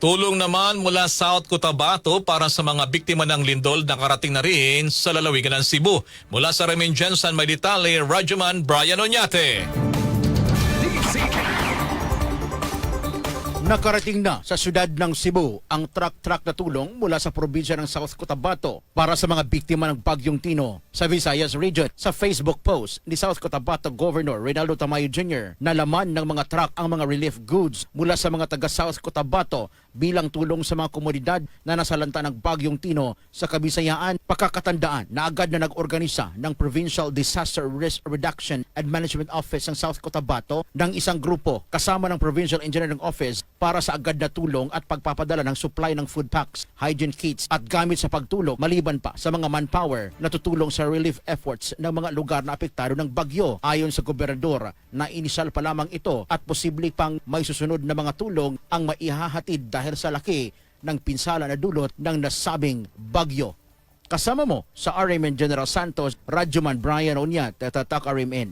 Tulong naman mula South Cotabato para sa mga biktima ng lindol na karating na rin sa lalawigan ng Cebu. Mula sa Remingensan may detalye, Rajuman Brian Oñate. Nakarating na sa siyudad ng Cebu ang truck-truck na tulong mula sa probinsya ng South Cotabato para sa mga biktima ng Bagyong Tino sa Visayas Region. Sa Facebook post ni South Cotabato Governor Reynaldo Tamayo Jr. na laman ng mga truck ang mga relief goods mula sa mga taga South Cotabato bilang tulong sa mga komunidad na nasalanta ng Bagyong Tino sa Kabisayaan. Pakakatandaan na agad na nag-organisa ng Provincial Disaster Risk Reduction and Management Office ng South Cotabato ng isang grupo kasama ng Provincial Engineering Office para sa agad na tulong at pagpapadala ng supply ng food packs, hygiene kits at gamit sa pagtulong maliban pa sa mga manpower na tutulong sa relief efforts ng mga lugar na apektado ng bagyo. Ayon sa gobernador na inisal pa lamang ito at posible pang may susunod na mga tulong ang maihahatid dahil sa laki ng pinsala na dulot ng nasabing bagyo. Kasama mo sa RMN General Santos, Radyoman Brian Onyat, Tatak RMN.